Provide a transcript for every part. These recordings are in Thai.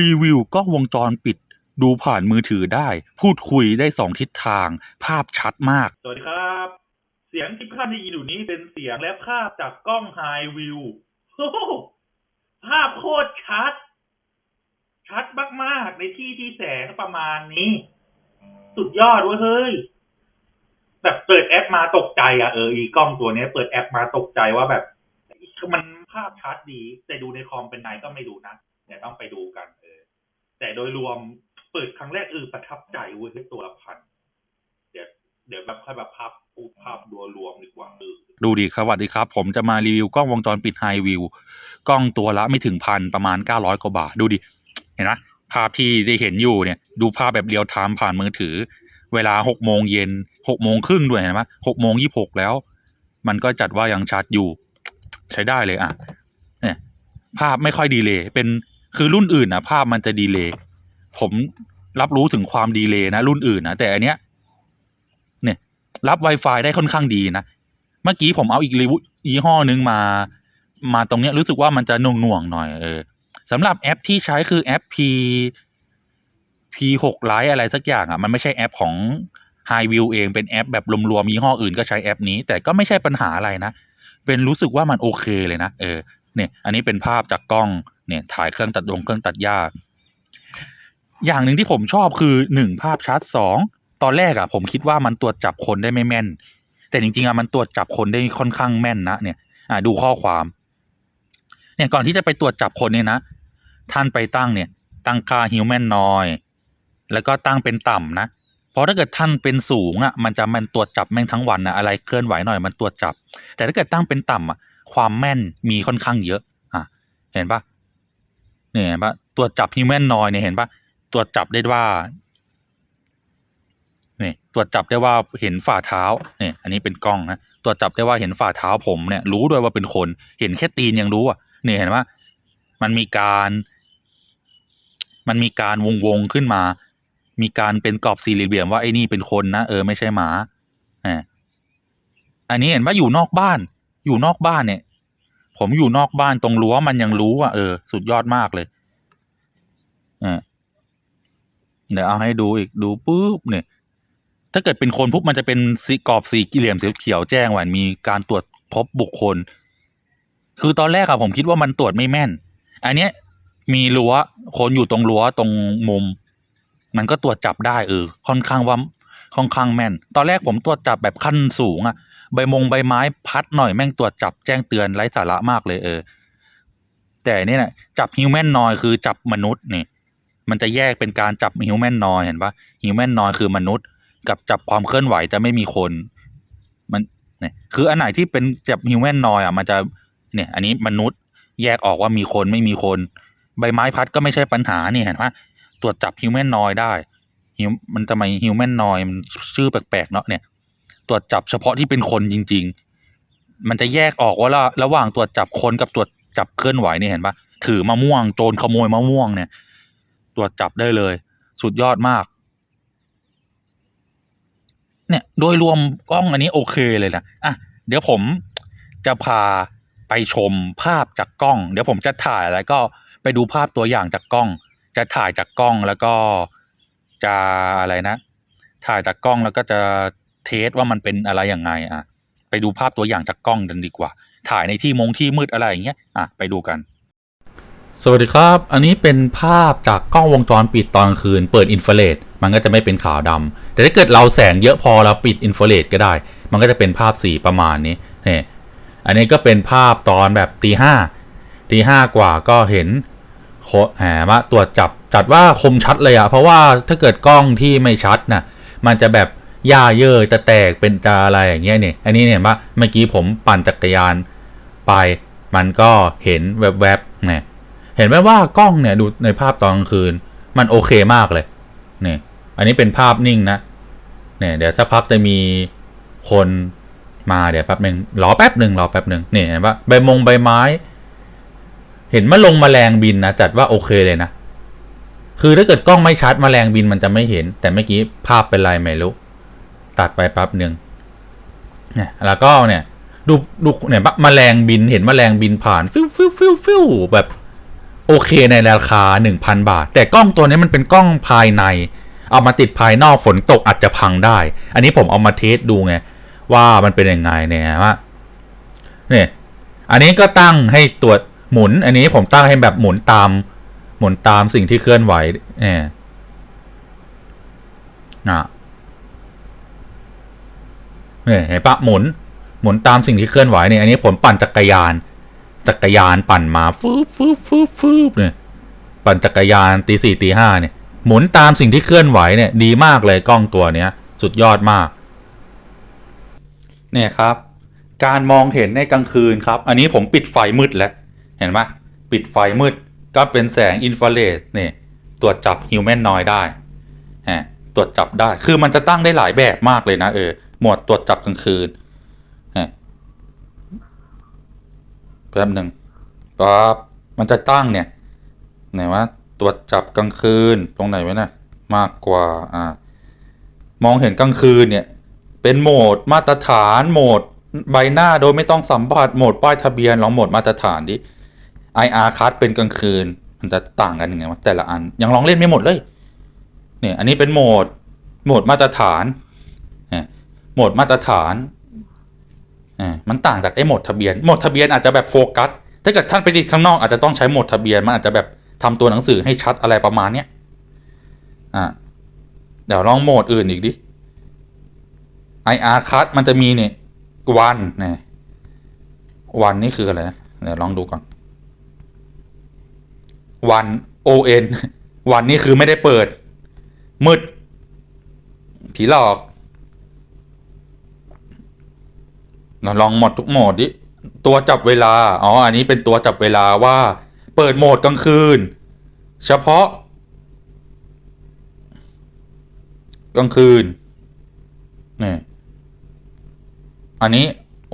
รีวิวกล้องวงจรปิด ดูผ่านมือถือได้ พูดคุยได้สองทิศทาง ภาพชัดมาก สวัสดีครับ เสียงที่ท่านได้ยินอยู่นี้เป็นเสียงและภาพจากกล้องไฮวิวโอ้โหภาพโคตรชัด ชัดมากๆในที่ที่แสงประมาณนี้ สุดยอดเว้ยเฮ้ยแบบเปิดแอปมาตกใจอะเอออีกล้องตัวเนี้ย เปิดแอปมาตกใจว่าแบบมันภาพชัดดี แต่ดูในคอมเป็นไงก็ไม่รู้นะเดี๋ยวต้องไปดูกัน แต่โดยรวมเปิดครั้งแรกเออประทับใจเว้ยที่ตัวละพันเดี๋ยวเดี๋ยวแบบค่อยแบบภาพภาพรวรวมดีกว่าเออดูดิครับสวัสดีครับ ผมจะมารีวิวกล้องวงจรปิดไฮวิวกล้องตัวละไม่ถึงพันประมาณ900กว่าบาทดูดิเห็นไหมภาพที่ได้เห็นอยู่เนี่ย ดูภาพแบบเรียลไทม์ผ่านมือถือ เวลาหกโมงเย็นหกโมงครึ่งด้วยเห็นไหมหกโมงยี่หกแล้ว มันก็จัดว่ายังชัดอยู่ ใช้ได้เลยอะเนี่ยภาพไม่ค่อยดีเลยเป็น คือรุ่นอื่นนะภาพมันจะดีเลยผมรับรู้ถึงความดีเลยนะ รุ่นอื่นนะแต่อันเนี้ย เนี่ย รับ Wi-Fi ได้ค่อนข้างดีนะเมื่อกี้ผมเอาอีกรีวิวยี่ห้อนึงมา มาตรงเนี้ยรู้สึกว่ามันจะหน่วงหน่วงหน่อยเออสำหรับแอปที่ใช้คือแอป P P6 Lite อะไรสักอย่างอะ มันไม่ใช่แอปของ High View เองเป็นแอปแบบรวมๆยี่ห้ออื่นก็ใช้แอปนี้ แต่ก็ไม่ใช่ปัญหาอะไรนะ เป็นรู้สึกว่ามันโอเคเลยนะ เออ เนี่ย อันนี้เป็นภาพจากกล้อง เนี่ยถ่ายเครื่องตัดลงเครื่องตัดหญ้าอย่างหนึ่งที่ผมชอบคือหนึ่งภาพชัดสองตอนแรกอะผมคิดว่ามันตรวจจับคนได้ไม่แม่น แต่จริงๆอะมันตรวจจับคนได้ค่อนข้างแม่นนะเนี่ยอ่าดูข้อความ เนี่ยก่อนที่จะไปตรวจจับคนเนี่ยนะ ท่านไปตั้งเนี่ย ตั้งค่า human noise แล้วก็ตั้งเป็นต่ำนะเพราะถ้าเกิดท่านเป็นสูงอะมันจะมันตรวจจับแม่งทั้งวันนะอะไรเคลื่อนไหวหน่อยมันตรวจจับ แต่ถ้าเกิดตั้งเป็นต่ำอะความแม่นมีค่อนข้างเยอะ อะ เห็นปะ เนี่ยเห็นปะตรวจับ human noise เนี่ยเห็นปะตรวจับได้ว่าเนี่ยตรวจับได้ว่าเห็นฝ่าเท้าเนี่ยอันนี้เป็นกล้องนะตรวจับได้ว่าเห็นฝ่าเท้าผมเนี่ยรู้ด้วยว่าเป็นคน เห็นแค่ตีนยังรู้อะเนี่ยเห็นว่ามันมีการ มันมีการวงวงๆขึ้นมา มีการเป็นกรอบสี่เหลี่ยมว่าไอ้นี่เป็นคนนะเออไม่ใช่หมาอ่าอันนี้เห็นว่าอยู่นอกบ้าน อยู่นอกบ้านเนี่ย ผมอยู่นอกบ้านตรงรั้วมันยังรู้อะเออสุดยอดมากเลยอ่าเดี๋ยวเอาให้ดูอีกดูปุ๊บเนี่ย ถ้าเกิดเป็นคนปุ๊บมันจะเป็นสีกรอบสี่เหลี่ยมสีเขียวแจ้งว่ามีการตรวจพบบุคคล คือตอนแรกอะผมคิดว่ามันตรวจไม่แม่น อันเนี้ย มีรั้วคนอยู่ตรงรั้วตรงมุม มันก็ตรวจจับได้เออค่อนข้างว่าค่อนข้างแม่น ตอนแรกผมตรวจจับแบบขั้นสูงอะ ใบมงใบไม้พัดหน่อยแม่งตรวจจับแจ้งเตือนไร้สาระมากเลยเออ แต่นี่นะจับฮิวแมนนอยคือจับมนุษย์นี่ มันจะแยกเป็นการจับฮิวแมนนอยเห็นปะฮิวแมนนอยคือมนุษย์ กับจับความเคลื่อนไหวจะไม่มีคน มันเนี่ยคืออันไหนที่เป็นจับฮิวแมนนอยอะมันจะเนี่ย อันนี้มนุษย์แยกออกว่ามีคนไม่มีคน ใบไม้พัดก็ไม่ใช่ปัญหานี่เห็นปะตรวจจับฮิวแมนนอยได้มันทำไมฮิวแมนนอยมันชื่อแปลกๆเนาะเนี่ย ตรวจจับเฉพาะที่เป็นคนจริง ๆ มันจะแยกออกว่าระระหว่างตรวจจับคนกับตรวจจับเคลื่อนไหวนี่เห็นปะถือมะม่วงโจรขโมยมะม่วงเนี่ย ตรวจจับได้เลย สุดยอดมาก เนี่ยโดยรวมกล้องอันนี้โอเคเลยนะอะเดี๋ยวผมจะพาไปชมภาพจากกล้อง เดี๋ยวผมจะถ่ายแล้วก็ไปดูภาพตัวอย่างจากกล้อง จะถ่ายจากกล้องแล้วก็จะอะไรนะ ถ่ายจากกล้องแล้วก็จะ เทสว่ามันเป็นอะไรยังไงอะไปดูภาพตัวอย่างจากกล้องกันดีกว่า ถ่ายในที่มงที่มืดอะไรอย่างเงี้ยอะไปดูกัน สวัสดีครับ อันนี้เป็นภาพจากกล้องวงจรปิดตอนคืน เปิดอินฟราเรดมันก็จะไม่เป็นขาวดำแต่ถ้าเกิดเราแสงเยอะพอเราปิดอินฟราเรดก็ได้ มันก็จะเป็นภาพสีประมาณนี้นี่อันนี้ก็เป็นภาพตอนแบบตีห้าตีห้ากว่าก็เห็นโคแหมว่าตรวจจับจัดว่าคมชัดเลยอะเพราะว่าถ้าเกิดกล้องที่ไม่ชัดน่ะมันจะแบบ ย่าเยอะจะแตกเป็นจะอะไรอย่างเงี้ยเนี่ย อันนี้เนี่ยว่าเมื่อกี้ผมปั่นจักรยานไปมันก็เห็นแวบๆเนี่ยเห็นไหมว่ากล้องเนี่ยดูในภาพตอนกลางคืน มันโอเคมากเลยเนี่ยอันนี้เป็นภาพนิ่งนะเนี่ยเดี๋ยวสักพักจะมีคนมาเดี๋ยวแป๊บหนึ่งรอแป๊บหนึ่งรอแป๊บหนึ่งเนี่ยเห็นปะใบมงใบไม้ เห็นมะลงมแมลงบินนะจัดว่าโอเคเลยนะ คือถ้าเกิดกล้องไม่ชัดแมลงบินมันจะไม่เห็น แต่เมื่อกี้ภาพเป็นไรไม่รู้ ตัดไปแป๊บหนึ่งเนี่ยแล้วก็เนี่ยดูดูเนี่ยปะแมลงบินเห็นมแมลงบินผ่านฟิวฟิวฟิวฟิวแบบโอเคในราคา 1,000 บาท แต่กล้องตัวนี้มันเป็นกล้องภายใน เอามาติดภายนอกฝนตกอาจจะพังได้ อันนี้ผมเอามาเทสดูไง ว่ามันเป็นยังไงเนี่ยว่าเนี่ยอันนี้ก็ตั้งให้ตรวจหมุน อันนี้ผมตั้งให้แบบหมุนตาม หมุนตามสิ่งที่เคลื่อนไหวเนี่ยนะ เนี่ยเห็นปะหมุน หมุนตามสิ่งที่เคลื่อนไหวเนี่ยอันนี้ผมปั่นจักรยาน จักรยานปั่นมาฟืบฟืบฟืบฟืบเนี่ยปั่นจักรยานตีสี่ตีห้าเนี่ยหมุนตามสิ่งที่เคลื่อนไหวเนี่ยดีมากเลยกล้องตัวเนี้ยสุดยอดมาก เนี่ยครับ การมองเห็นในกลางคืนครับ อันนี้ผมปิดไฟมืดแล้วเห็นไหมปิดไฟมืดก็เป็นแสงอินฟราเรดเนี่ยตรวจจับฮิวแมนนอยได้ฮะตรวจจับได้ คือมันจะตั้งได้หลายแบบมากเลยนะเออ หมวดตรวจจับกลางคืนฮะแป๊บหนึ่งปั๊บมันจะตั้งเนี่ยไหนว่าตรวจจับกลางคืนตรงไหนไว้นะมากกว่าอ่ามองเห็นกลางคืนเนี่ย เป็นโหมดมาตรฐานโหมดใบหน้าโดยไม่ต้องสัมผัสโหมดป้ายทะเบียนลองโหมดมาตรฐานดิ IR คัดเป็นกลางคืน มันจะต่างกันยังไงวะแต่ละอันยังลองเล่นไม่หมดเลย เนี่ย อันนี้เป็นโหมดโหมดมาตรฐาน โหมดมาตรฐานอ่ามันต่างจากไอ้โหมดทะเบียนโหมดทะเบียนอาจจะแบบโฟกัสถ้าเกิดท่านไปติดข้างนอกอาจจะต้องใช้โหมดทะเบียนมันอาจจะแบบทำตัวหนังสือให้ชัดอะไรประมาณเนี้ยอ่าเดี๋ยวลองโหมดอื่นอีกดิ IR คัดมันจะมีเนี่ยวันเนี่ยวันนี่คืออะไรเดี๋ยวลองดูก่อนวัน ON วันนี่คือไม่ได้เปิดมืดผีหลอก เราลองหมดทุกโหมดดิ ตัวจับเวลา อ๋อ อันนี้เป็นตัวจับเวลาว่า เปิดโหมดกลางคืน เฉพาะ กลางคืนนี่อันนี้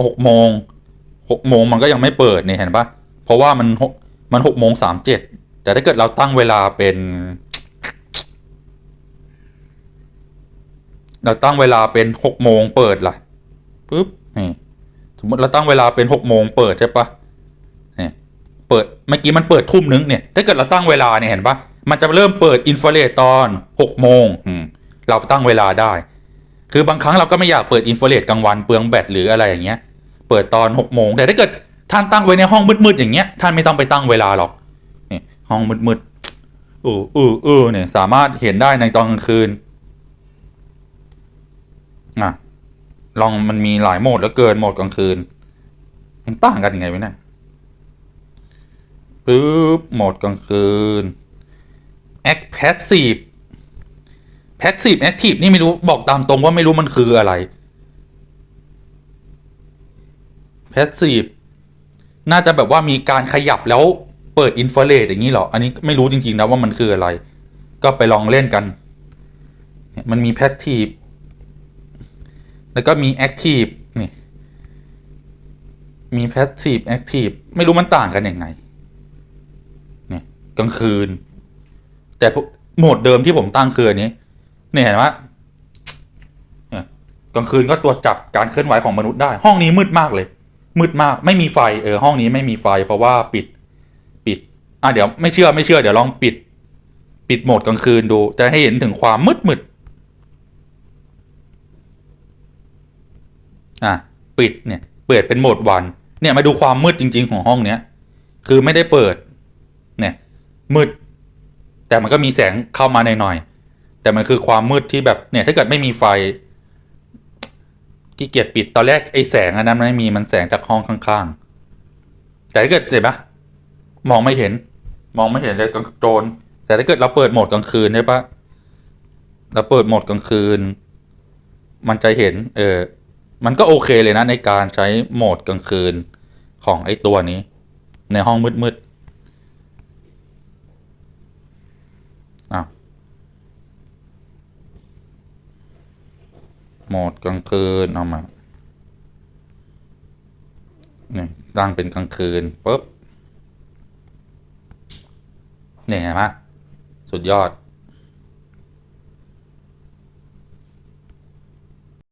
หกโมงหกโมงมันก็ยังไม่เปิดเนี่ยเห็นปะเพราะว่ามันมันหกโมงสามเจ็ดแต่ถ้าเกิดเราตั้งเวลาเป็น เราตั้งเวลาเป็นหกโมงเปิดล่ะปุ๊บนี่ สมมติเราตั้งเวลาเป็นหกโมงเปิดใช่ปะเนี่ยเปิดเมื่อกี้มันเปิดทุ่มนึงเนี่ยถ้าเกิดเราตั้งเวลาเนี่ยเห็นปะมันจะเริ่มเปิดอินฟราเรดตอนหกโมงเราตั้งเวลาได้ คือบางครั้งเราก็ไม่อยากเปิดอินฟราเรดกลางวันเปลืองแบตหรืออะไรอย่างเงี้ย เปิดตอนหกโมงแต่ถ้าเกิดท่านตั้งไว้ในห้องมืดๆอย่างเงี้ยท่านไม่ต้องไปตั้งเวลาหรอกนี่ห้องมืดๆเออเออเออเนี่ยสามารถเห็นได้ในตอนกลางคืนอะ ลองมันมีหลายโหมดแล้วเกินโหมดกลางคืน มันต่างกันยังไงวะเนี่ยปึ๊บโหมดกลางคืน Act Passive Passive Active นี่ไม่รู้บอกตามตรงว่าไม่รู้มันคืออะไร Passive น่าจะแบบว่ามีการขยับแล้วเปิดอินฟราเรดอย่างนี้เหรอ อันนี้ไม่รู้จริงๆนะว่ามันคืออะไร ก็ไปลองเล่นกัน มันมี Passive แล้วก็มี Active นี่ มี Passive Active ไม่รู้มันต่างกันยังไงนี่กลางคืน แต่โหมดเดิมที่ผมตั้งคืออันนี้เนี่ยเห็นไหมเนี่ยกลางคืนก็ตรวจับการเคลื่อนไหวของมนุษย์ได้ ห้องนี้มืดมากเลย มืดมากไม่มีไฟเออห้องนี้ไม่มีไฟ เพราะว่าปิดปิด อะเดี๋ยวไม่เชื่อไม่เชื่อเดี๋ยวลองปิด ปิดโหมดกลางคืนดู จะให้เห็นถึงความมืดมืด อะปิดเนี่ยเปิดเป็นโหมดวันเนี่ยมาดูความมืดจริง ๆ ของห้องเนี้ยคือไม่ได้เปิดเนี่ยมืด แต่มันก็มีแสงเข้ามาหน่อยๆแต่มันคือความมืดที่แบบเนี่ยถ้าเกิดไม่มีไฟขี้เกียจปิดตอนแรกไอ้แสงอันนั้นไม่มีมันแสงจากห้องข้างๆ แต่ถ้าเกิดเห็นปะมองไม่เห็น มองไม่เห็นเลยกลางโจรแต่ถ้าเกิดเราเปิดโหมดกลางคืนใช่ปะเราเปิดโหมดกลางคืน มันจะเห็น เออ มันก็โอเคเลยนะในการใช้โหมดกลางคืนของไอ้ตัวนี้ ในห้องมืดๆอะโหมดกลางคืนเอามาเนี่ยตั้งเป็นกลางคืนปุ๊บเนี่ยเห็นไหมสุดยอด